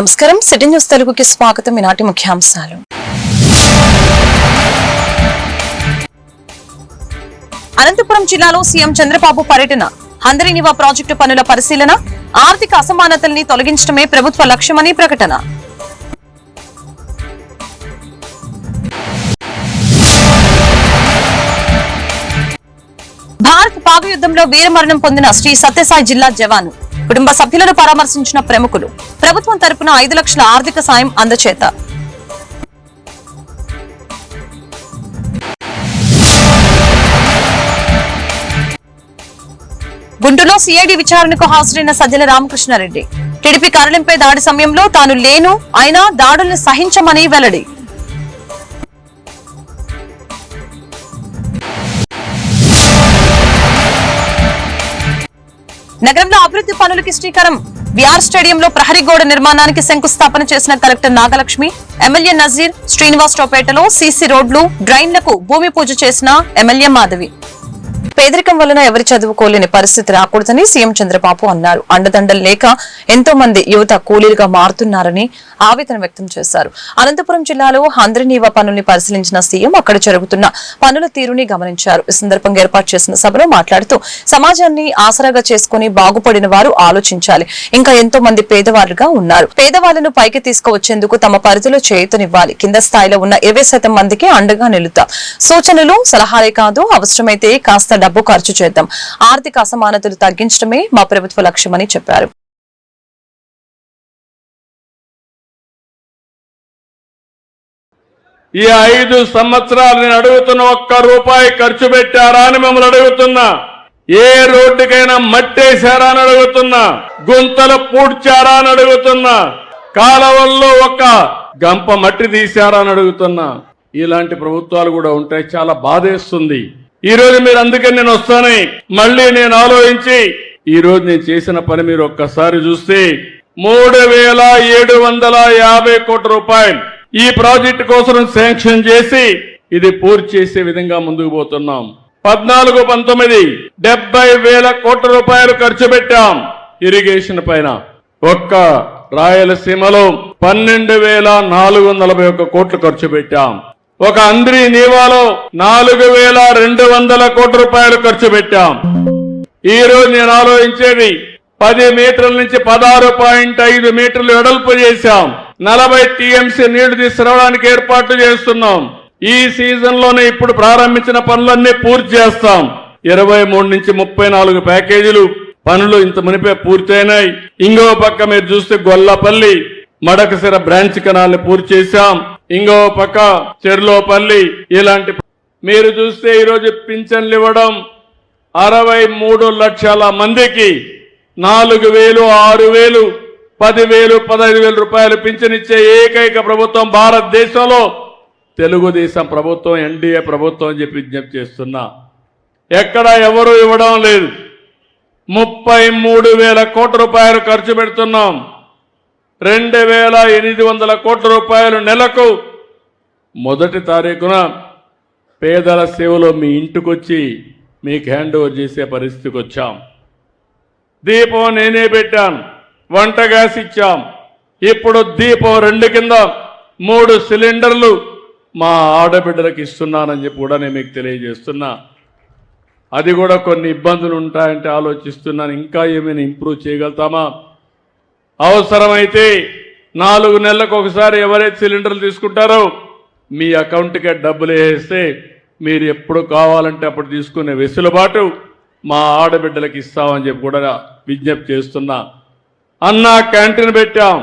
నమస్కారం. City news తెలుగుకి స్వాగతం. ఈనాటి ముఖ్యాంశాలు. అనంతపురం జిల్లాలో సీఎం చంద్రబాబు పర్యటన. హందరినివా ప్రాజెక్టు పనుల పరిశీలన ఆర్థిక అసమానతల్ని తొలగించడమే ప్రభుత్వ లక్ష్యమని ప్రకటన. భారత్ పాక్ యుద్ధంలో వీరమరణం పొందిన శ్రీ సత్యసాయి జిల్లా జవాను. కుటుంబ సభ్యులను పరామర్శించిన ప్రముఖులు. ప్రభుత్వం తరపున ఐదు లక్షల ఆర్థిక సాయం అందచేత. గుంటూరులో సిఐడి విచారణకు హాజరైన సజ్జల రామకృష్ణారెడ్డి. టీడీపీ కార్యాలయంపై దాడి సమయంలో తాను లేను అయినా దాడులను సహించమని వెల్లడి. పనులకి శ్రీకారం. విఆర్ స్టేడియంలో ప్రహరీ గోడ నిర్మాణానికి శంకుస్థాపన చేసిన కలెక్టర్ నాగలక్ష్మి ఎమ్మెల్యే నజీర్ శ్రీనివాస్ చౌపేటలో సీసీ రోడ్లు డ్రైన్లకు భూమి పూజ చేసిన ఎమ్మెల్యే మాధవి. పేదరికం వలన ఎవరి చదువుకోలేని పరిస్థితి రాకూడదని సీఎం చంద్రబాబు అన్నారు. అండదండలు లేక ఎంతో మంది యువత కూలీలుగా మారుతున్నారని ఆవేదన వ్యక్తం చేశారు. అనంతపురం జిల్లాలో హంద్రనీవ పనుల్ని పరిశీలించిన సీఎం అక్కడ జరుగుతున్న పనుల తీరుని గమనించారు. ఈ సందర్భంగా ఏర్పాటు చేసిన సభలో మాట్లాడుతూ సమాజాన్ని ఆసరాగా చేసుకుని బాగుపడిన వారు ఆలోచించాలి. ఇంకా ఎంతో మంది పేదవారుగా ఉన్నారు. పేదవాళ్ళను పైకి తీసుకువచ్చేందుకు తమ పరిధిలో చేయుతనివ్వాలి. కింద స్థాయిలో ఉన్న ఇరవై శాతం మందికి అండగా నిలుద్దాం. సూచనలు సలహాలే కాదు అవసరమైతే కాస్త డబ్బు ఖర్చు చేద్దాం. ఆర్థిక అసమానతలు తగ్గించడమే మా ప్రభుత్వ లక్ష్యమని చెప్పారు. ఈ ఐదు సంవత్సరాలు నేను అడుగుతున్న ఒక్క రూపాయి ఖర్చు పెట్టారా అని మిమ్మల్ని అడుగుతున్నా. ఏ రోడ్డుకైనా మట్టేశారా అని అడుగుతున్నా. గుంతలు పూడ్చారా అని అడుగుతున్నా. కాలవల్లో ఒక గంప మట్టి తీశారా అని అడుగుతున్నా. ఇలాంటి ప్రభుత్వాలు కూడా ఉంటాయి చాలా బాధేస్తుంది. ఈ రోజు మీరు అందుకని నేను వస్తానని మళ్ళీ నేను ఆలోచించి ఈ రోజు నేను చేసిన పని మీరు ఒక్కసారి చూస్తే మూడు వేల ఏడు వందల యాభై కోట్ల రూపాయలు ఈ ప్రాజెక్టు కోసం శాంక్షన్ చేసి ఇది పూర్తి చేసే విధంగా ముందుకు పోతున్నాం. పద్నాలుగు పంతొమ్మిది డెబ్బై వేల కోట్ల రూపాయలు ఖర్చు పెట్టాం ఇరిగేషన్ పైన. ఒక్క రాయలసీమలో పన్నెండు వేల నాలుగు వందల ఒక్క కోట్లు ఖర్చు పెట్టాం. ఒక అంద్రి నీవాలో నాలుగు వేల రెండు వందల కోట్ల రూపాయలు ఖర్చు పెట్టాం. ఈ రోజు నేను ఆలోచించేది పది మీటర్ల నుంచి పదహారు పాయింట్ ఐదు మీటర్లు వెడల్పు చేశాం. నలభై టీఎంసీ నీళ్ళు తీసుకురావడానికి ఏర్పాట్లు చేస్తున్నాం. ఈ సీజన్లోనే ఇప్పుడు ప్రారంభించిన పనులన్నీ పూర్తి చేస్తాం. ఇరవై మూడు నుంచి ముప్పై నాలుగు ప్యాకేజీలు పనులు ఇంత మునిపే పూర్తయినాయి. ఇంకో పక్క మీరు చూస్తే గొల్లపల్లి మడకసిర బ్రాంచ్ కెనాల్ని పూర్తి చేశాం. ఇంకో పక్క చెర్లోపల్లి ఇలాంటి మీరు చూస్తే ఈరోజు పింఛన్లు ఇవ్వడం అరవై మూడు లక్షల మందికి నాలుగు వేలు ఆరు వేలు పదివేలు పదహైదు వేల రూపాయలు పింఛనిచ్చే ఏకైక ప్రభుత్వం భారతదేశంలో తెలుగుదేశం ప్రభుత్వం ఎన్డీఏ ప్రభుత్వం అని చెప్పి విజ్ఞప్తి చేస్తున్నా. ఎక్కడ ఎవరు ఇవ్వడం లేదు. ముప్పై మూడు వేల కోట్ల రూపాయలు ఖర్చు పెడుతున్నాం. రెండు వేల ఎనిమిది వందల కోట్ల రూపాయలు నెలకు మొదటి తారీఖున పేదల సేవలో మీ ఇంటికొచ్చి మీకు హ్యాండ్ ఓవర్ చేసే పరిస్థితికి వచ్చాం. దీపం నేనే పెట్టాను వంట గ్యాస్ ఇచ్చాం. ఇప్పుడు దీపం రెండు కింద మూడు సిలిండర్లు మా ఆడబిడ్డలకు ఇస్తున్నానని చెప్పి కూడా నేను మీకు తెలియజేస్తున్నా. అది కూడా కొన్ని ఇబ్బందులు ఉంటాయంటే ఆలోచిస్తున్నాను ఇంకా ఏమైనా ఇంప్రూవ్ చేయగలుగుతామా? అవసరమైతే నాలుగు నెలలకు ఒకసారి ఎవరైతే సిలిండర్లు తీసుకుంటారో మీ అకౌంట్కే డబ్బులు వేస్తే మీరు ఎప్పుడు కావాలంటే అప్పుడు తీసుకునే వెసులుబాటు మా ఆడబిడ్డలకు ఇస్తామని చెప్పి కూడా విజ్ఞప్తి చేస్తున్నా. అన్న క్యాంటీన్ పెట్టాం.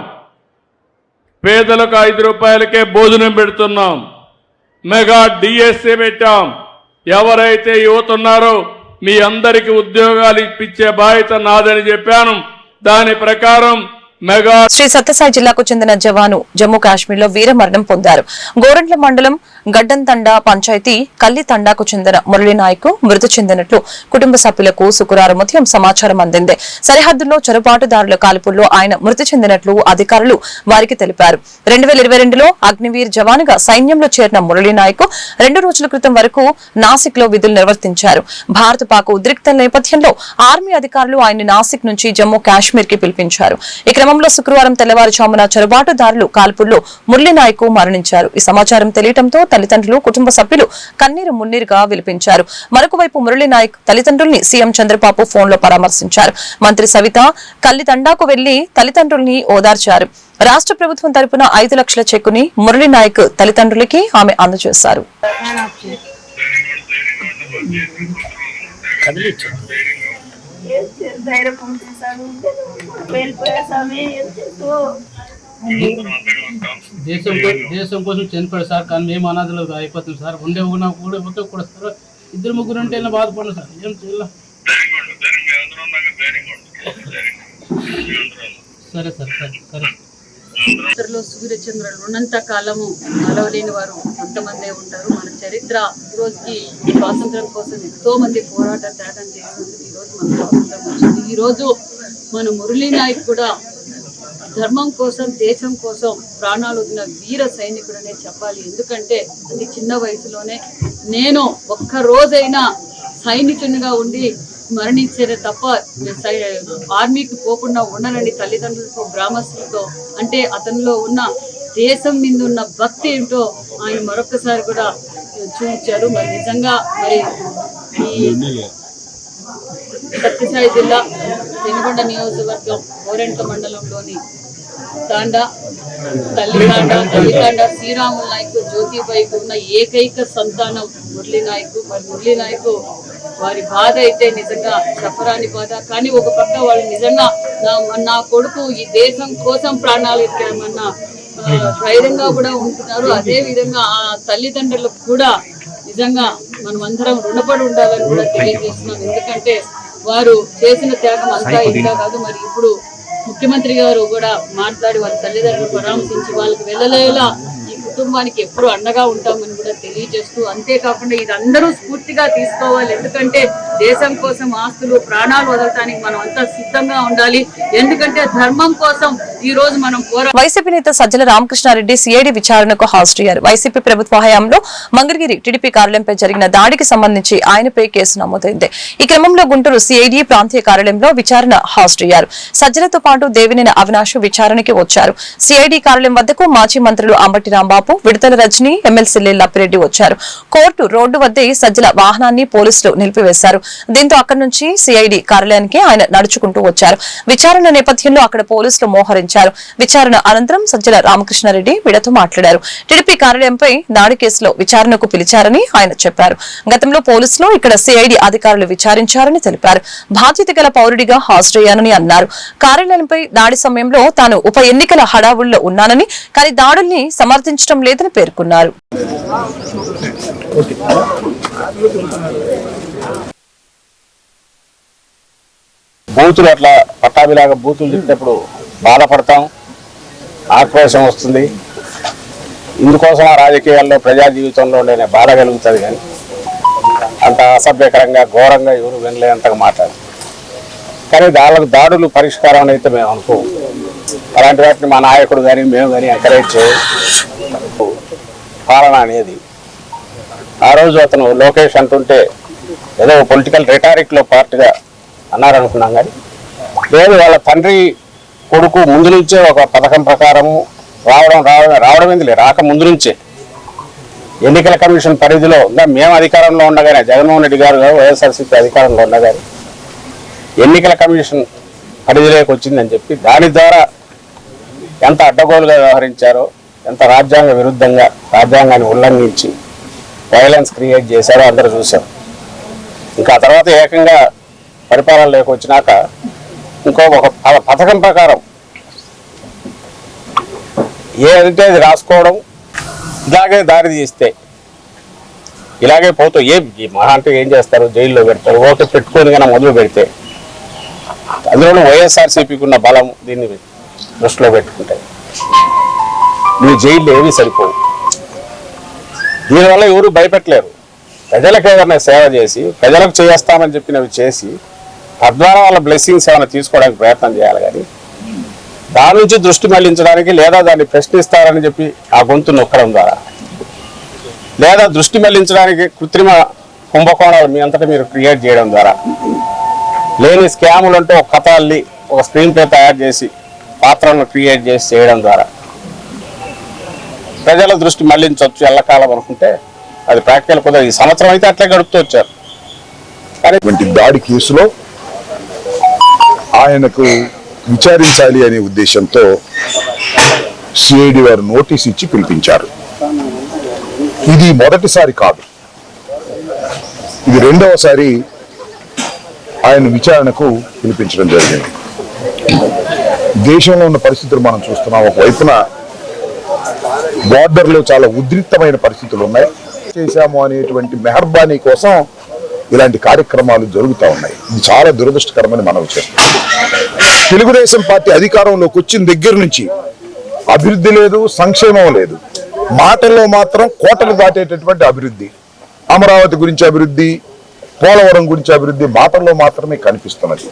పేదలకు ఐదు రూపాయలకే భోజనం పెడుతున్నాం. మెగా డిఎస్ఏ పెట్టాం. ఎవరైతే యువత ఉన్నారో మీ అందరికీ ఉద్యోగాలు ఇప్పించే బాధ్యత నాదని చెప్పాను. దాని ప్రకారం శ్రీ సత్యసాయి జిల్లాకు చెందిన జవాను జమ్మూ కాశ్మీర్లో వీరమరణం పొందారు. గోరంట్ల మండలం గడ్డంతండా పంచాయతీ కల్లి తండాకు చెందిన మురళీ నాయక్ మృతి చెందినట్లు కుటుంబ సభ్యులకు శుక్రవారం ఉదయం సమాచారం అందింది. సరిహద్దుల్లో చొరబాటుదారుల కాల్పుల్లో ఆయన మృతి చెందినట్లు అధికారులు వారికి తెలిపారు. రెండు వేల ఇరవై రెండులో అగ్నివీర్ జవానుగా సైన్యంలో చేరిన మురళీ నాయక్ రెండు రోజుల క్రితం వరకు నాసిక్లో విధులు నిర్వర్తించారు. భారత పాక్ ఉద్రిక్త నేపథ్యంలో ఆర్మీ అధికారులు ఆయన నాసిక్ నుంచి జమ్మూ కాశ్మీర్కి పిలిపించారు. ఇక్కడ క్రమంలో శుక్రవారం తెల్లవారుజామున చొరబాటుదారులు కాల్పుల్లో మురళీనాయకు మరణించారు. ఈ సమాచారం తెలియటంతో తల్లిదండ్రులు కుటుంబ సభ్యులు కన్నీరు మున్నీరుగా విలిపించారు. మరొకవైపు మురళీనాయక్ తల్లిదండ్రుల్ని సీఎం చంద్రబాబు ఫోన్లో పరామర్శించారు. మంత్రి సవిత కల్లితండాకు వెళ్ళి తల్లిదండ్రుల్ని ఓదార్చారు. రాష్ట్ర ప్రభుత్వం తరపున ఐదు లక్షల చెక్కుని మురళీనాయక్ తల్లిదండ్రులకి ఆమె అందజేశారు. ధైర్యం పంపిస్తాను వెళ్ళిపోయా స్వామి ఎంతో దేశం దేశం కోసం చనిపోయాడు సార్ కానీ మేము అనాథలు అయిపోతాం సార్. ఉండే ఉన్నా కూడా ఉంటే కూడా సార్ ఇద్దరు ముగ్గురు ఉంటే ఇలా బాధపడిన సార్. ఏం చేయాల? సరే సార్ సరే సరే. చరిత్రలో సూర్యచంద్రులు ఉన్నంత కాలము కలవలేని వారు కొంతమందే ఉంటారు. మన చరిత్ర ఈ రోజుకి స్వాతంత్రం కోసం ఎంతో మంది పోరాట త్యాగం చేస్తుంది ఈ రోజు మన స్వాతంత్రం వచ్చింది. ఈ రోజు మన మురళీ నాయక్ కూడా ధర్మం కోసం దేశం కోసం ప్రాణాలు వదిలిన వీర సైనికుడనే చెప్పాలి. ఎందుకంటే అది చిన్న వయసులోనే నేను ఒక్క రోజైనా సైనికునిగా ఉండి మరణించేదే తప్ప ఆర్మీకి పోకుండా ఉండనని తల్లిదండ్రులతో గ్రామస్తులతో. అంటే అతనిలో ఉన్న దేశం మీద ఉన్న భక్తి ఏంటో ఆయన మరొకసారి కూడా చూపించారు. మరి నిజంగా మరి ఈ సత్యసాయి జిల్లా పెనుగొండ నియోజకవర్గం ఓరెంట్ల మండలంలోని తాండా తల్లితాండ తల్లితాండ శ్రీరాముల నాయకు జ్యోతిబాయికు ఉన్న ఏకైక సంతానం మురళీ నాయకు మరి మురళీ నాయకు వారి బాధ అయితే నిజంగా చెప్పరాని బాధ. కానీ ఒక పక్క వాళ్ళు నిజంగా నా కొడుకు ఈ దేశం కోసం ప్రాణాలు ఇచ్చామన్న ఆ, ధైర్యంగా కూడా ఉంటున్నారు. అదే విధంగా ఆ తల్లిదండ్రులకు కూడా నిజంగా మనం అందరం రుణపడి ఉండాలని కూడా తెలియజేస్తున్నాం. ఎందుకంటే వారు చేసిన త్యాగం అంతా ఇంకా కాదు. మరి ఇప్పుడు ముఖ్యమంత్రి గారు కూడా మాట్లాడి వాళ్ళ తల్లిదండ్రులు పరామర్శించి వాళ్ళకి వెళ్ళలేలా కుటుంబానికి ఎప్పుడు అండగా ఉంటామని కూడా తెలియజేస్తూ అంతేకాకుండా ఇది అందరూ స్ఫూర్తిగా తీసుకోవాలి. ఎందుకంటే దేశం కోసం ఆస్తులు ప్రాణాలు వదలటానికి మనం అంతా సిద్ధంగా ఉండాలి. ఎందుకంటే ధర్మం కోసం ఈ రోజు మనం పోరా వైసీపీ నేత సజ్జల రామకృష్ణారెడ్డి సిఐడి విచారణకు హాజరయ్యారు. వైసీపీ ప్రభుత్వ హయాంలో మంగళగిరి టీడీపీ కార్యాలయంపై జరిగిన దాడికి సంబంధించి ఆయనపై కేసు నమోదైంది. ఈ క్రమంలో గుంటూరు సిఐడి ప్రాంతీయ కార్యాలయంలో విచారణ హాజరయ్యారు. సజ్జలతో పాటు దేవినేని అవినాష్ విచారణకి వచ్చారు. సిఐడి కార్యాలయం వద్దకు మాజీ మంత్రులు అంబటి రాంబాబు విడతల రజని ఎమ్మెల్సీ లప్పిరెడ్డి వచ్చారు. కోర్టు రోడ్డు వద్దే సజ్జల వాహనాన్ని పోలీసులు నిలిపివేశారు. దీంతో అక్కడి నుంచి సిఐడి కార్యాలయానికి ఆయన నడుచుకుంటూ వచ్చారు. విచారణ నేపథ్యంలో అక్కడ పోలీసులు మోహరించారు. విచారణ అనంతరం సజ్జల రామకృష్ణారెడ్డి వీడతో మాట్లాడారు. టీడీపీ కార్యాలయంపై దాడి కేసులో విచారణకు పిలిచారని ఆయన చెప్పారు. గతంలో పోలీసులు ఇక్కడ సిఐడి అధికారులు విచారించారని తెలిపారు. బాధ్యత గల పౌరుడిగా హాజరయ్యానని అన్నారు. కార్యాలయంపై దాడి సమయంలో తాను ఉప ఎన్నికల హడావుల్లో ఉన్నానని కానీ దాడుల్ని సమర్థించడం లేదని పేర్కొన్నారు. బూతులు అట్లా పట్టాభిలాగా బూతులు చెప్పినప్పుడు బాధపడతాం. ఆక్రోశం వస్తుంది. ఇందుకోసం ఆ రాజకీయాల్లో ప్రజా జీవితంలో నేను బాధ కలుగుతుంది కానీ అంత అసభ్యకరంగా ఘోరంగా ఎవరు వినలేనంతగా మాట్లాడు కానీ దాళ్ళకు దాడులు పరిష్కారం అయితే మేము అనుకోము. అలాంటి వాటిని మా నాయకుడు కానీ మేము కానీ ఎంకరేజ్ పాలన అనేది. ఆ రోజు అతను లోకేష్ అంటుంటే ఏదో పొలిటికల్ రిటారిక్లో పార్ట్గా అన్నారనుకున్నాం కానీ లేదు వాళ్ళ తండ్రి కొడుకు ముందు నుంచే ఒక పథకం ప్రకారము రావడం రావడం రావడం ఏంది రాక ముందు నుంచే. ఎన్నికల కమిషన్ పరిధిలో ఉందా? మేము అధికారంలో ఉండగానే జగన్మోహన్ రెడ్డి గారు వైఎస్ఆర్సీపీ అధికారంలో ఉండగానే ఎన్నికల కమిషన్ పరిధిలోకి వచ్చిందని చెప్పి దాని ద్వారా ఎంత అడ్డగోలుగా వ్యవహరించారో ఎంత రాజ్యాంగ విరుద్ధంగా రాజ్యాంగాన్ని ఉల్లంఘించి వైలెన్స్ క్రియేట్ చేశారో అందరూ చూశాం ఇంకా తర్వాత ఏకంగా పరిపాలనలోకి వచ్చినాక ఇంకో ఒక పథకం ప్రకారం ఏదంటే అది రాసుకోవడం ఇలాగే దారి తీస్తే ఇలాగే పోతూ ఏ మహా అంటే ఏం చేస్తారు? జైల్లో పెడతారు ఓకే పెట్టుకొని కన్నా మొదలు పెడితే అందులోనూ వైఎస్ఆర్సీపీకి ఉన్న బలం దీన్ని దృష్టిలో పెట్టుకుంటాయి నువ్వు జైల్లో ఏమీ సరిపోవు దీనివల్ల ఎవరు భయపెట్టలేరు. ప్రజలకు ఏదైనా సేవ చేసి ప్రజలకు చేస్తామని చెప్పినవి చేసి తద్వారా వాళ్ళ బ్లెస్సింగ్స్ ఏమైనా తీసుకోవడానికి ప్రయత్నం చేయాలి కానీ దాని నుంచి దృష్టి మళ్ళించడానికి లేదా దాన్ని ప్రశ్నిస్తారని చెప్పి ఆ గొంతు నొక్కడం ద్వారా లేదా దృష్టి మళ్ళించడానికి కృత్రిమ కుంభకోణాలు మీ అంతటా మీరు క్రియేట్ చేయడం ద్వారా లేని స్కాములు అంటే ఒక కథ అల్లి ఒక స్క్రీన్ ప్లే తయారు చేసి పాత్రలను క్రియేట్ చేసి చేయడం ద్వారా. ప్రజల దృష్టి మళ్ళించవచ్చు ఎల్లకాలం అనుకుంటే అది ప్రాక్టికల్ కుదరదు ఈ సంవత్సరం అయితే అట్లే గడుపుతూ వచ్చారు. వంటి దాడి కేసులో ఆయనకు విచారించాలి అనే ఉద్దేశంతో సిఐడి వారు నోటీస్ ఇచ్చి పిలిపించారు. ఇది మొదటిసారి కాదు. ఇది రెండవసారి ఆయన విచారణకు పిలిపించడం జరిగింది. దేశంలో ఉన్న పరిస్థితులు మనం చూస్తున్నాం. ఒకవైపున బార్డర్లో చాలా ఉద్రిక్తమైన పరిస్థితులు ఉన్నాయి. చేశాము అనేటువంటి మెహర్బానీ కోసం ఇలాంటి కార్యక్రమాలు జరుగుతూ ఉన్నాయి. ఇది చాలా దురదృష్టకరమని మనం చేస్తున్నాం. తెలుగుదేశం పార్టీ అధికారంలోకి వచ్చిన దగ్గర నుంచి అభివృద్ధి లేదు సంక్షేమం లేదు. మాటల్లో మాత్రం కోటలు దాటేటటువంటి అభివృద్ధి. అమరావతి గురించి అభివృద్ధి పోలవరం గురించి అభివృద్ధి మాటల్లో మాత్రమే కనిపిస్తున్నది.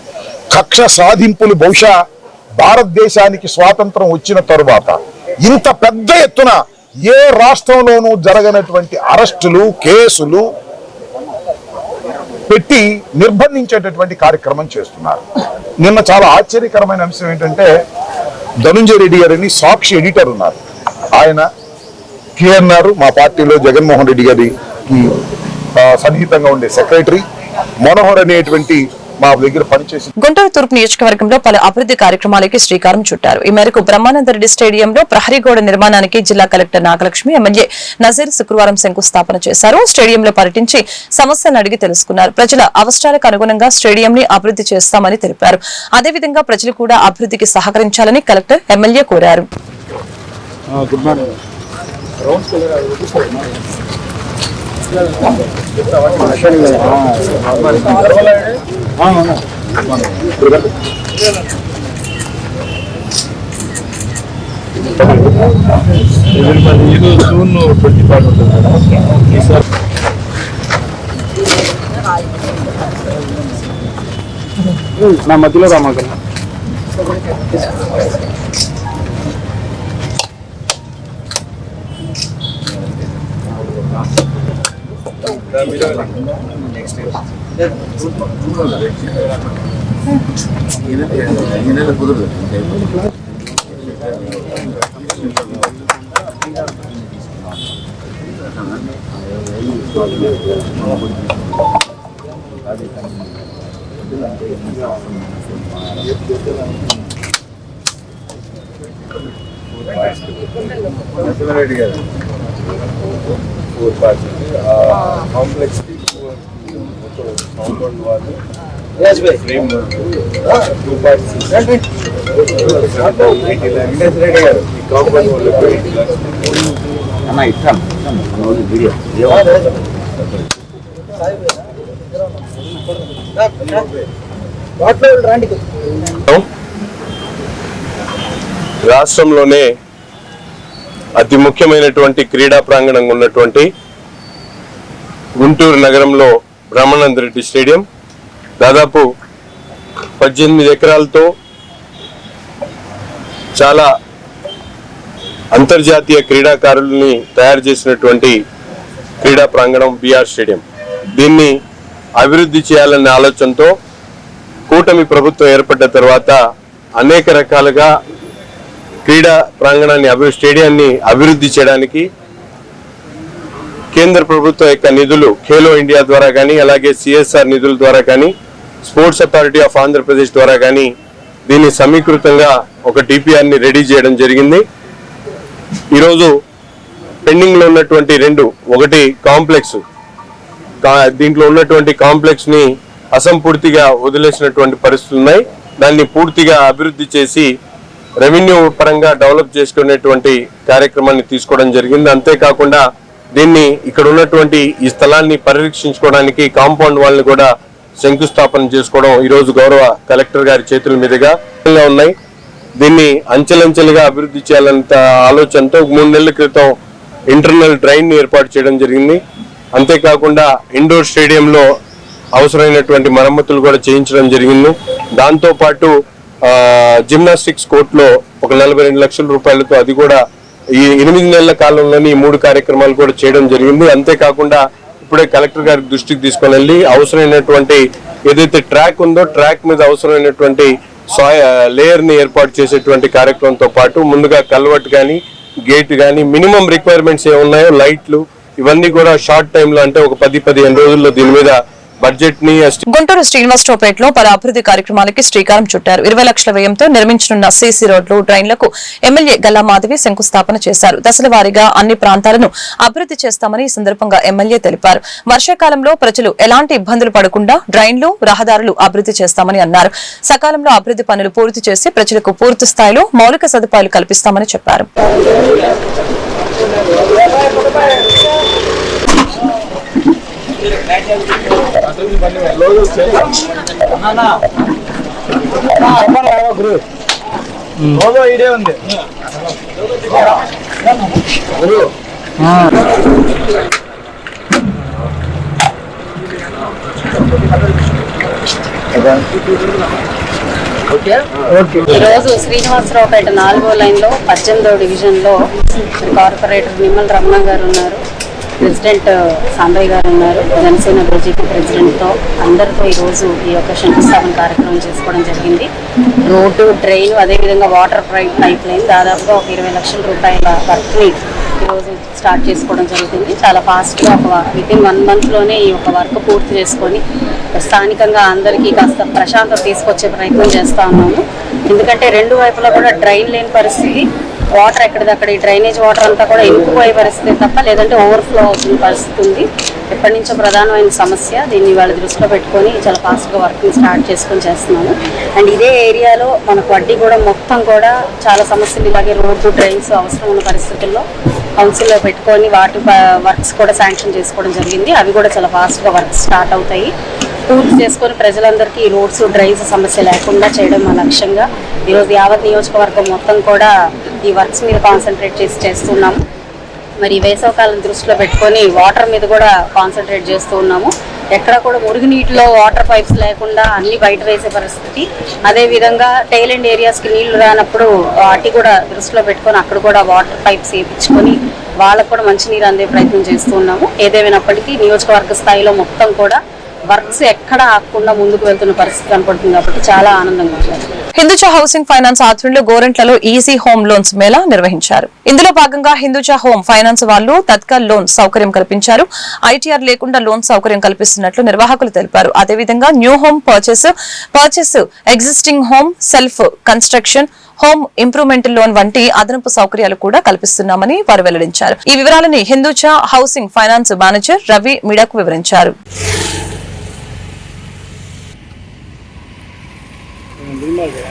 కక్ష సాధింపులు బహుశా భారతదేశానికి స్వాతంత్రం వచ్చిన తరువాత ఇంత పెద్ద ఎత్తున ఏ రాష్ట్రంలోనూ జరగనటువంటి అరెస్టులు కేసులు పెట్టి నిర్బంధించేటటువంటి కార్యక్రమం చేస్తున్నారు. నిన్న చాలా ఆశ్చర్యకరమైన అంశం ఏంటంటే ధనుంజయ రెడ్డి గారిని సాక్షి ఎడిటర్ ఉన్నారు. ఆయన కేఎన్ఆర్ మా పార్టీలో జగన్మోహన్ రెడ్డి గారి సన్నిహితంగా ఉండే సెక్రటరీ మనోహర్ అనేటువంటి మా దగ్గర పనిచేసి గుంటూరు తూర్పు నియోజకవర్గంలో పలు అభివృద్ధి కార్యక్రమాలకి శ్రీకారం చుట్టారు. ఈ మేరకు బ్రహ్మానందరెడ్డి స్టేడియంలో ప్రహరీగోడ నిర్మాణానికి జిల్లా కలెక్టర్ నాగలక్ష్మి ఎమ్మెల్యే నజీర్ శుక్రవారం శంకుస్థాపన చేశారు. స్టేడియంలో పర్యటించి సమస్యలను అడిగి తెలుసుకున్నారు. ప్రజల అవసరాలకు అనుగుణంగా స్టేడియం ని అభివృద్ధి చేస్తామని తెలిపారు. అదేవిధంగా ప్రజలు కూడా అభివృద్ధికి సహకరించాలని కలెక్టర్ ఎమ్మెల్యే కోరారు. నా మధ్యలో రామాకర్ రెడ్డి గారు ఫోర్ పార్ట్స్ కాంప్లెక్స్కి కాంపౌండ్ వాళ్ళు. ఫ్రేమ్ టూ పార్ట్స్ ఈ కాంపౌండ్ వాళ్ళు అన్న వీడియో రాష్ట్రంలోనే అతి ముఖ్యమైనటువంటి క్రీడా ప్రాంగణంగా ఉన్నటువంటి గుంటూరు నగరంలో బ్రహ్మానంద రెడ్డి స్టేడియం. దాదాపు పద్దెనిమిది ఎకరాలతో చాలా అంతర్జాతీయ క్రీడాకారుల్ని తయారు చేసినటువంటి క్రీడా ప్రాంగణం బీఆర్ స్టేడియం. దీన్ని అభివృద్ధి చేయాలనే ఆలోచనతో కూటమి ప్రభుత్వం ఏర్పడ్డ తర్వాత అనేక రకాలుగా క్రీడా ప్రాంగణాన్ని అభివృద్ధి స్టేడియాన్ని అభివృద్ధి చేయడానికి కేంద్ర ప్రభుత్వం యొక్క నిధులు ఖేలో ఇండియా ద్వారా కానీ అలాగే సిఎస్ఆర్ నిధుల ద్వారా కానీ స్పోర్ట్స్ అథారిటీ ఆఫ్ ఆంధ్రప్రదేశ్ ద్వారా కానీ దీన్ని సమీకృతంగా ఒక డిపిఆర్ని రెడీ చేయడం జరిగింది. ఈరోజు పెండింగ్లో ఉన్నటువంటి రెండు ఒకటి కాంప్లెక్స్. దీంట్లో ఉన్నటువంటి కాంప్లెక్స్ని అసంపూర్తిగా వదిలేసినటువంటి పరిస్థితులు ఉన్నాయి దాన్ని పూర్తిగా అభివృద్ధి చేసి రెవెన్యూ పరంగా డెవలప్ చేసుకునేటువంటి కార్యక్రమాన్ని తీసుకోవడం జరిగింది. అంతేకాకుండా దీన్ని ఇక్కడ ఉన్నటువంటి ఈ స్థలాన్ని పరిరక్షించుకోవడానికి కాంపౌండ్ వాళ్ళని కూడా శంకుస్థాపన చేసుకోవడం ఈరోజు గౌరవ కలెక్టర్ గారి చేతుల మీదుగా ఉన్నాయి. దీన్ని అంచెలంచెలుగా అభివృద్ధి చేయాలంత ఆలోచనతో మూడు నెలల క్రితం ఇంటర్నల్ డ్రైన్ ఏర్పాటు చేయడం జరిగింది. అంతేకాకుండా ఇండోర్ స్టేడియంలో అవసరమైనటువంటి మరమ్మతులు కూడా చేయించడం జరిగింది. దాంతోపాటు జిమ్నాస్టిక్స్ కోర్టులో ఒక నలభై రెండు లక్షల రూపాయలతో అది కూడా ఈ ఎనిమిది నెలల కాలంలోనే ఈ మూడు కార్యక్రమాలు కూడా చేయడం జరిగింది. అంతేకాకుండా ఇప్పుడే కలెక్టర్ గారి దృష్టికి తీసుకొని వెళ్ళి అవసరమైనటువంటి ఏదైతే ట్రాక్ ఉందో ట్రాక్ మీద అవసరమైనటువంటి సాయ లేయర్ని ఏర్పాటు చేసేటువంటి కార్యక్రమంతో పాటు ముందుగా కల్వర్ట్ కానీ గేట్ కానీ మినిమం రిక్వైర్మెంట్స్ ఏమున్నాయో లైట్లు ఇవన్నీ కూడా షార్ట్ టైంలో అంటే ఒక పది పదిహేను రోజుల్లో దీని మీద బడ్జెట్ని ఎస్టి- గుంటూరు శ్రీనివాసరావుపేటలో పలు అభివృద్ధి కార్యక్రమాలకి శ్రీకారం చుట్టారు. ఇరవై లక్షల వ్యయంతో నిర్మించనున్న సీసీ రోడ్లు డ్రైన్లకు ఎమ్మెల్యే గల్లా మాధవి శంకుస్థాపన చేశారు. దశల వారీగా అన్ని ప్రాంతాలను అభివృద్ధి చేస్తామని ఈ సందర్భంగా ఎమ్మెల్యే తెలిపారు. వర్షాకాలంలో ప్రజలు ఎలాంటి ఇబ్బందులు పడకుండా డ్రైన్లు రహదారులు అభివృద్ధి చేస్తామని అన్నారు. సకాలంలో అభివృద్ధి పనులు పూర్తి చేసి ప్రజలకు పూర్తి స్థాయిలో మౌలిక సదుపాయాలు కల్పిస్తామని చెప్పారు. ఈరోజు శ్రీనివాసరావుపేట నాలుగో లైన్లో పద్దెనిమిదో డివిజన్లో కార్పొరేటర్ నిమ్మల రమణ గారు ఉన్నారు. ప్రెసిడెంట్ సాంబయ్య గారు ఉన్నారు. జనసేన బీజేపీ ప్రెసిడెంట్తో అందరితో ఈరోజు ఈ యొక్క శంకుస్థాపన కార్యక్రమం చేసుకోవడం జరిగింది. రోడ్డు డ్రైన్ అదేవిధంగా వాటర్ పైప్ పైప్ లైన్ దాదాపుగా ఒక ఇరవై లక్షల రూపాయల వర్క్ని ఈరోజు స్టార్ట్ చేసుకోవడం జరుగుతుంది. చాలా ఫాస్ట్గా ఒక విత్ ఇన్ వన్ మంత్లోనే ఈ యొక్క వర్క్ పూర్తి చేసుకొని స్థానికంగా అందరికీ కాస్త ప్రశాంతత తీసుకొచ్చే ప్రయత్నం చేస్తూ ఉన్నాము. ఎందుకంటే రెండు వైపులా కూడా డ్రైన్ లేని పరిస్థితి. వాటర్ ఎక్కడిదక్కడ ఈ డ్రైనేజ్ వాటర్ అంతా కూడా ఇంకిపోయే పరిస్థితి తప్ప లేదంటే ఓవర్ఫ్లో అవుతున్న పరిస్థితి ఉంది. ఎప్పటి నుంచో ప్రధానమైన సమస్య దీన్ని వాళ్ళ దృష్టిలో పెట్టుకొని చాలా ఫాస్ట్గా వర్క్ని స్టార్ట్ చేసుకొని చేస్తున్నాము. అండ్ ఇదే ఏరియాలో మనకు వడ్డీ కూడా మొత్తం కూడా చాలా సమస్యలు ఇలాగే రోడ్డు డ్రైన్స్ అవసరం ఉన్న పరిస్థితుల్లో కౌన్సిల్లో పెట్టుకొని వాటి వర్క్స్ కూడా శాంక్షన్ చేసుకోవడం జరిగింది. అవి కూడా చాలా ఫాస్ట్గా వర్క్ స్టార్ట్ అవుతాయి. పూర్తి చేసుకొని ప్రజలందరికీ ఈ రోడ్స్ డ్రైన్స్ సమస్య లేకుండా చేయడం మా లక్ష్యంగా. ఈరోజు యావత్ నియోజకవర్గం మొత్తం కూడా ఈ వర్క్స్ మీద కాన్సన్ట్రేట్ చేసి చేస్తున్నాము. మరి వేసవకాలం దృష్టిలో పెట్టుకొని వాటర్ మీద కూడా కాన్సన్ట్రేట్ చేస్తూ ఉన్నాము. ఎక్కడ కూడా మురుగునీటిలో వాటర్ పైప్స్ లేకుండా అన్ని బయట వేసే పరిస్థితి. అదే విధంగా టైల్ అండ్ ఏరియాస్కి నీళ్ళు రానప్పుడు వాటి కూడా దృష్టిలో పెట్టుకొని అక్కడ కూడా వాటర్ పైప్స్ వేయించుకొని వాళ్ళకు కూడా మంచినీరు అందే ప్రయత్నం చేస్తూ ఉన్నాము. ఏదేమైనప్పటికీ నియోజకవర్గ స్థాయిలో మొత్తం కూడా వర్క్స్ ఎక్కడ ఆకుండా ముందుకు వెళ్తున్న పరిస్థితి కనపడుతుంది కాబట్టి చాలా ఆనందంగా ఉంటుంది హిందూచా హౌసింగ్ ఫైనాన్స్ ఆధ్వర్యంలో గోరెంట్లలో ఈజీ హోమ్ లోన్స్ మేళా నిర్వహించారు. ఇందులో భాగంగా హిందూచా హోమ్ ఫైనాన్స్ వాళ్ళు తత్కాల్ లోన్ సౌకర్యం కల్పించారు. ఐటీఆర్ లేకుండా లోన్ సౌకర్యం కల్పిస్తున్నట్లు నిర్వాహకులు తెలిపారు. అదేవిధంగా new home purchase purchase existing home self construction home improvement loan వంటి అదనపు సౌకర్యాలు కూడా కల్పిస్తున్నామని వారు వెల్లడించారు. ఈ వివరాలని Hinduja housing finance manager Ravi మీడియాకు వివరించారు. అందరికీ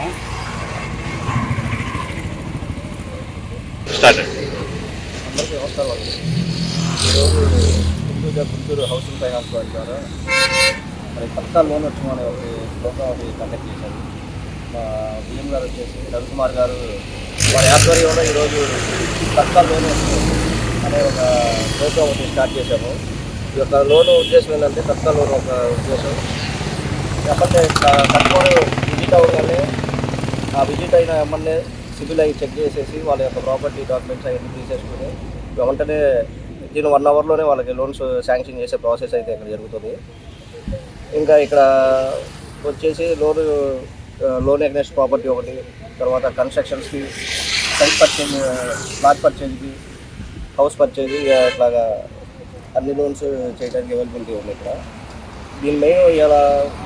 నమస్కారం అండి ఈరోజు హిందూజా గుంటూరు హౌసింగ్ ఫైనాన్స్ వారి ద్వారా మరి పక్కా లోన్ వచ్చి అనే ఒక ప్రోగ్రామ్ ఒకటి కండక్ట్ చేశారు మా బిఎం గారు వచ్చేసి రవికుమార్ గారు వారి ఆధ్వర్యంలో ఈరోజు పక్కా లోన్ అనే ఒక ప్రోగ్రామ్ ఒకటి స్టార్ట్ చేశాము ఈ యొక్క లోన్ ఉద్దేశం ఏంటంటే పక్కా లోన్ ఒక ఉద్దేశం ఎమ్మెల్యే కట్టుకొని విజిట్ అవ్వగానే ఆ విజిట్ అయిన ఎమ్మెల్యే సివిల్ అవి చెక్ చేసేసి వాళ్ళ యొక్క ప్రాపర్టీ డాక్యుమెంట్స్ అవన్నీ తీసేసుకుని వెంటనే దీని వన్ అవర్లోనే వాళ్ళకి లోన్స్ శాంక్షన్ చేసే ప్రాసెస్ అయితే ఇక్కడ జరుగుతుంది. ఇంకా ఇక్కడ వచ్చేసి లోన్ లోన్ ఎగ్నెస్ట్ ప్రాపర్టీ ఒకటి తర్వాత కన్స్ట్రక్షన్స్కి సైట్ పర్చేజ్ ప్లాట్ పర్చేజ్కి హౌస్ పర్చేజ్ ఇట్లాగా అన్ని లోన్స్ చేయడానికి అవైలబిలిటీ ఉంది ఇక్కడ. దీని మెయిన్ ఇలా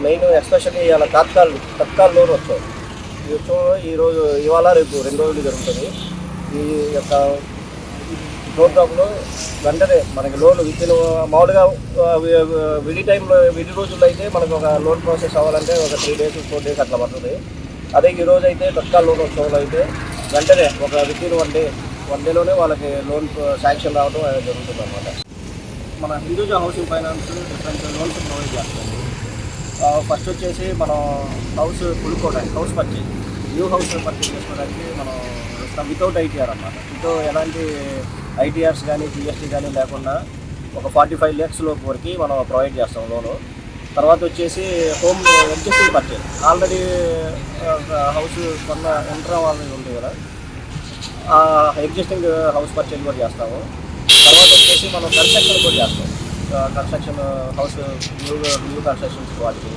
మెయిన్ ఎస్పెషల్లీ ఇలా తత్కాల్ తత్కాల్ లోన్ వచ్చాయి. ఈ ఉత్సవం ఈరోజు ఇవాళ రేపు రెండు రోజులు జరుగుతుంది. ఈ యొక్క లోన్ టాప్లో వెంటనే మనకి లోన్ విత్ మామూలుగా విడి టైంలో విడి రోజుల్లో అయితే మనకు ఒక లోన్ ప్రాసెస్ అవ్వాలంటే ఒక త్రీ డేస్ ఫోర్ డేస్ అట్లా పడుతుంది. అదే ఈ రోజు అయితే తత్కాల్ లోన్ ఉత్సవంలో అయితే వెంటనే ఒక విత్ వన్ డే వన్ డేలోనే వాళ్ళకి లోన్ శాంక్షన్ రావడం అనేది జరుగుతుంది అనమాట మన Hinduja housing finance different loans provide చేస్తుంది. ఫస్ట్ వచ్చేసి మనం హౌస్ కొనుక్కోవడానికి house purchase. New house purchase చేసుకోవడానికి మనం ఇస్తాం వితౌట్ ఐటీఆర్ అన్నమాట. వితౌ ఎలాంటి ఐటీఆర్స్ కానీ జిఎస్టీ కానీ లేకుండా ఒక ఫార్టీ ఫైవ్ ల్యాక్స్ లోపు వరకు మనం ప్రొవైడ్ చేస్తాం లోను. తర్వాత వచ్చేసి home existing purchase. Already house కొన్న ఎంట్రా వాళ్ళది ఉంది కదా. ఎగ్జిస్టింగ్ హౌస్ పర్చేజ్ కూడా చేస్తాము. తర్వాత వచ్చేసి మనం కన్స్ట్రక్షన్ కూడా చేస్తాం. Construction house new new constructions వాటికి.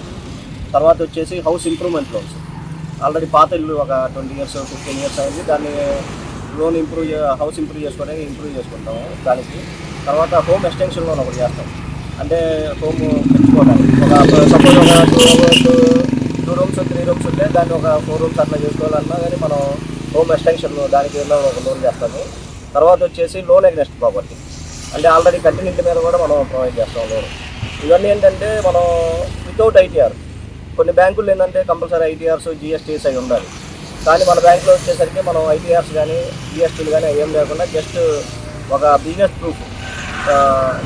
తర్వాత వచ్చేసి హౌస్ ఇంప్రూవ్మెంట్ లోన్స్. ఆల్రెడీ పాత ఇల్లు ఒక ట్వంటీ ఇయర్స్ ఫిఫ్టీన్ ఇయర్స్ అయింది. దాన్ని లోన్ ఇంప్రూవ్ హౌస్ ఇంప్రూవ్ చేసుకోవడానికి ఇంప్రూవ్ చేసుకుంటాము దానికి. తర్వాత హోమ్ ఎక్స్టెన్షన్ లోన్ ఒకటి చేస్తాం. అంటే హోమ్ పెంచుకోవడానికి. ఒక సపోజ్ ఒక two two rooms three rooms ఉంటే దాన్ని ఒక ఫోర్ రూమ్స్ అట్లా చేసుకోవాలన్నా కానీ మనం హోమ్ ఎక్స్టెన్షన్ దానికి ఏదో ఒక లోన్ చేస్తాము. తర్వాత వచ్చేసి లోన్ అగ్నెస్ట్ ప్రాపర్టీ. అంటే ఆల్రెడీ కట్టిన ఇంటి మీద కూడా మనం ప్రొవైడ్ చేస్తాం లోన్. ఇవన్నీ ఏంటంటే మనం వితౌట్ ఐటీఆర్ కొన్ని బ్యాంకులు ఏంటంటే కంపల్సరీ ఐటీఆర్స్ జిఎస్టీస్ అవి ఉండాలి. కానీ మన బ్యాంకులో వచ్చేసరికి మనం ఐటీఆర్స్ కానీ జిఎస్టీలు కానీ ఏం లేకుండా జస్ట్ ఒక బిజినెస్ ప్రూఫ్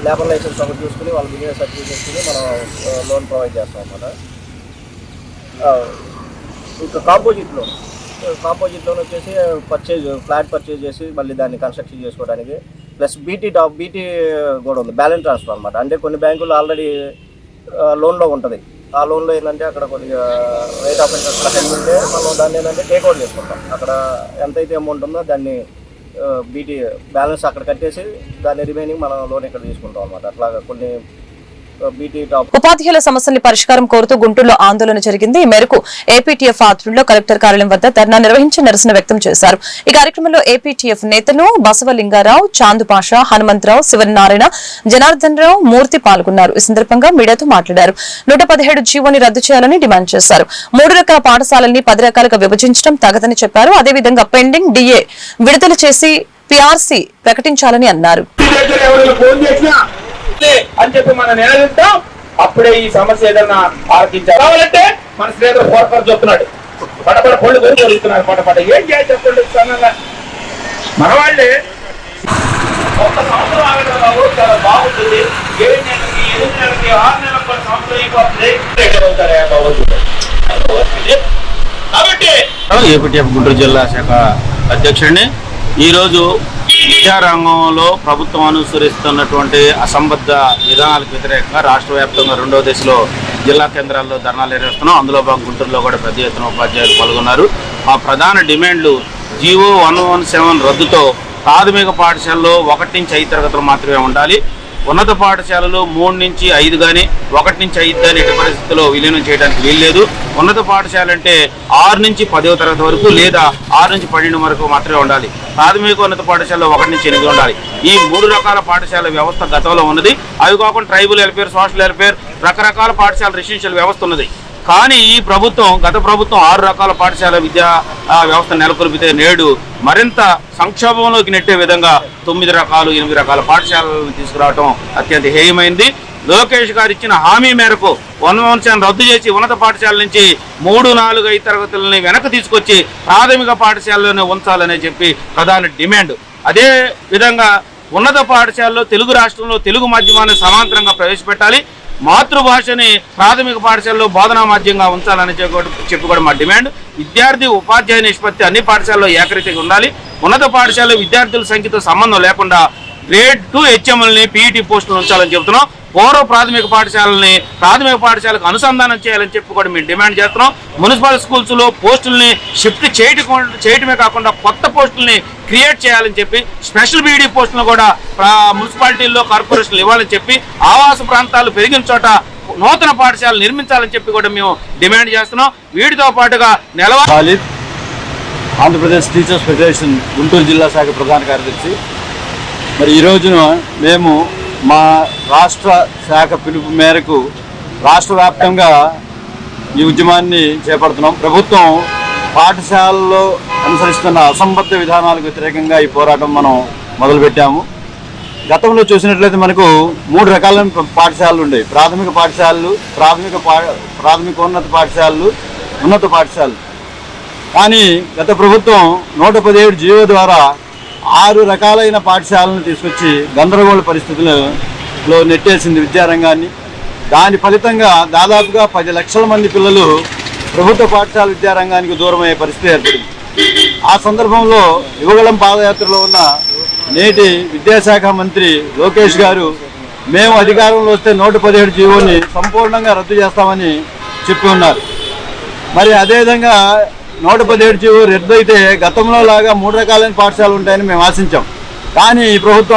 లేబర్ లైసెన్స్ ఒకటి చూసుకుని వాళ్ళ బిజినెస్ సర్టిఫికేట్ మనం లోన్ ప్రొవైడ్ చేస్తాం అన్నమాట. ఇంకా కాంపోజిట్ లోన్ కాంపోజిట్ లోన్ వచ్చేసి పర్చేజ్ ఫ్లాట్ పర్చేజ్ చేసి మళ్ళీ దాన్ని కన్స్ట్రక్షన్ చేసుకోవడానికి ప్లస్ బీటీ టాప్ బీటీ కూడా ఉంది బ్యాలెన్స్ ట్రాన్స్ఫర్ అనమాట అంటే కొన్ని బ్యాంకులు ఆల్రెడీ లోన్లో ఉంటుంది. ఆ లోన్లో ఏంటంటే అక్కడ కొద్దిగా రేట్ ఆఫ్ ఇంట్రెస్ట్ ఉంటే మనం దాన్ని ఏంటంటే టేక్ అవుట్ చేసుకుంటాం. అక్కడ ఎంతైతే అమౌంట్ ఉందో దాన్ని బీటీ బ్యాలెన్స్ అక్కడ కట్టేసి దాన్ని రిమైనింగ్ మనం లోన్ ఇక్కడ తీసుకుంటాం అనమాట అట్లాగా కొన్ని ఉపాధ్యాయుల సమస్యల్ని పరిష్కారం కోరుతూ గుంటూరులో ఆందోళన జరిగింది. ఈ మేరకు ఏపీటీఎఫ్ ఆధ్వర్యంలో కలెక్టర్ కార్యాలయం వద్ద ధర్నా నిర్వహించి నిరసన వ్యక్తం చేశారు. ఈ కార్యక్రమంలో ఏపీటీఎఫ్ నేతలు బసవలింగారావు చాందు పాషా హనుమంతరావు శివనారాయణ జనార్దన్ రావు మూర్తి పాల్గొన్నారు. ఈ సందర్భంగా మీడియాతో మాట్లాడారు. నూట పదిహేడు జీవోని రద్దు చేయాలని డిమాండ్ చేశారు. మూడు రకాల పాఠశాలల్ని పది రకాలుగా విభజించడం తగదని చెప్పారు. అదేవిధంగా పెండింగ్ డిఏ విడుదల చేసి పిఆర్సీ ప్రకటించాలని అన్నారు. దగ్గర అని చెప్పి మనం నిలదీస్తాం అప్పుడే ఈ సమస్య ఏదన్నా ఆలకించాలి. కావాలంటే మన స్నేహితుడు పోరపర చెప్తున్నాడు. పడపడ పళ్ళు కొని జరుగుతున్నారు పడపడ ఏం చేయాలి చెప్పండి మన వాళ్ళే ఒక సంవత్సరం ఆగడం బాబు. చాలా బాగుంటుంది. ఏడు నెలలకి ఎనిమిది నెలలకి ఆరు నెలలకు సంవత్సరం అయిపోతుంది బాబు కాబట్టి ఏపీటీఎఫ్ గుంటూరు జిల్లా శాఖ అధ్యక్షుడిని ఈరోజు విద్యారంగంలో ప్రభుత్వం అనుసరిస్తున్నటువంటి అసంబద్ధ విధానాలకు వ్యతిరేకంగా రాష్ట్ర వ్యాప్తంగా రెండవ దశలో జిల్లా కేంద్రాల్లో ధర్నాలు నిర్వహిస్తున్నాం. అందులో భాగం గుంటూరులో కూడా పెద్ద ఎత్తున ఉపాధ్యాయులు పాల్గొన్నారు. మా ప్రధాన డిమాండ్లు జీవో వన్ వన్ సెవెన్ రద్దుతో ప్రాథమిక పాఠశాలలో ఒకటి నుంచి ఐదు తరగతులు మాత్రమే ఉండాలి. ఉన్నత పాఠశాలలో మూడు నుంచి ఐదు కానీ ఒకటి నుంచి ఐదు కానీ ఎట్టి పరిస్థితుల్లో విలీనం చేయడానికి వీల్లేదు. ఉన్నత పాఠశాల అంటే ఆరు నుంచి పదవ తరగతి వరకు లేదా ఆరు నుంచి పన్నెండు వరకు మాత్రమే ఉండాలి. ప్రాథమిక ఉన్నత పాఠశాలలో ఒకటి నుంచి ఎనిమిది ఉండాలి. ఈ మూడు రకాల పాఠశాల వ్యవస్థ గతంలో ఉన్నది. అవి కాకుండా ట్రైబల్ వెల్ఫేర్ సోషల్ వెల్ఫేర్ రకరకాల పాఠశాల రెసిడెన్షియల్ వ్యవస్థ ఉన్నది. కానీ ఈ ప్రభుత్వం గత ప్రభుత్వం ఆరు రకాల పాఠశాల విద్యా వ్యవస్థ నెలకొల్పితే నేడు మరింత సంక్షోభంలోకి నెట్టే విధంగా తొమ్మిది రకాలు ఎనిమిది రకాల పాఠశాలలను తీసుకురావడం అత్యంత హేయమైంది. లోకేష్ గారు ఇచ్చిన హామీ మేరకు వన్ వంశాన్ని రద్దు చేసి ఉన్నత పాఠశాల నుంచి మూడు నాలుగు ఐదు తరగతులని వెనక్కి తీసుకొచ్చి ప్రాథమిక పాఠశాలలోనే ఉంచాలని చెప్పి ప్రధాన డిమాండ్. అదే విధంగా ఉన్నత పాఠశాలలో తెలుగు రాష్ట్రంలో తెలుగు మాధ్యమాన్ని సమాంతరంగా ప్రవేశపెట్టాలి. మాతృభాషని ప్రాథమిక పాఠశాలలో బోధనా మాధ్యంగా ఉంచాలని చెప్పి కూడా మా డిమాండ్. విద్యార్థి ఉపాధ్యాయ నిష్పత్తి అన్ని పాఠశాలలో ఏకరీతిగా ఉండాలి. ఉన్నత పాఠశాలలో విద్యార్థుల సంఖ్యతో సంబంధం లేకుండా గ్రేడ్ టూ హెచ్ఎంఎల్ని పీఈటీ పోస్టులు ఉంచాలని చెబుతున్నాం. పూర్వ ప్రాథమిక పాఠశాలని ప్రాథమిక పాఠశాలకు అనుసంధానం చేయాలని చెప్పి కూడా మేము డిమాండ్ చేస్తున్నాం. మున్సిపల్ స్కూల్స్లో పోస్టుల్ని షిఫ్ట్ చేయటం చేయటమే కాకుండా కొత్త పోస్టుల్ని క్రియేట్ చేయాలని చెప్పి స్పెషల్ బీడీ పోస్టులను కూడా మున్సిపాలిటీల్లో కార్పొరేషన్లు ఇవ్వాలని చెప్పి ఆవాస ప్రాంతాలు పెరిగిన చోట నూతన పాఠశాలలు నిర్మించాలని చెప్పి కూడా మేము డిమాండ్ చేస్తున్నాం. వీటితో పాటుగా నిలవాలి ఆంధ్రప్రదేశ్ టీచర్స్ ఫెడరేషన్ గుంటూరు జిల్లా శాఖ ప్రధాన కార్యదర్శి. మరి ఈ రోజున మేము మా రాష్ట్ర శాఖ పిలుపు మేరకు రాష్ట్ర వ్యాప్తంగా ఈ ఉద్యమాన్ని చేపడుతున్నాం. ప్రభుత్వం పాఠశాలల్లో అనుసరిస్తున్న అసంబద్ధ విధానాలకు వ్యతిరేకంగా ఈ పోరాటం మనం మొదలుపెట్టాము. గతంలో చూసినట్లయితే మనకు మూడు రకాలైన పాఠశాలలు ఉండేవి ప్రాథమిక పాఠశాలలు ప్రాథమిక పా ప్రాథమికోన్నత పాఠశాలలు ఉన్నత పాఠశాలలు. కానీ గత ప్రభుత్వం నూట పదిహేడు జీవో ద్వారా ఆరు రకాలైన పాఠశాలను తీసుకొచ్చి గందరగోళ పరిస్థితులలో నెట్టేసింది విద్యారంగాన్ని. దాని ఫలితంగా దాదాపుగా పది లక్షల మంది పిల్లలు ప్రభుత్వ పాఠశాల విద్యారంగానికి దూరమయ్యే పరిస్థితి ఏర్పడింది. ఆ సందర్భంలో యువగళం పాదయాత్రలో ఉన్న నేటి విద్యాశాఖ మంత్రి లోకేష్ గారు మేము అధికారంలో వస్తే నూట పదిహేడు జీవోని సంపూర్ణంగా రద్దు చేస్తామని చెప్పి ఉన్నారు. మరి అదేవిధంగా నూట పదిహేడు రద్దు అయితే గతంలో లాగా మూడు రకాలైన పాఠశాలలు ఉంటాయని మేము ఆశించాం. కానీ ఈ ప్రభుత్వం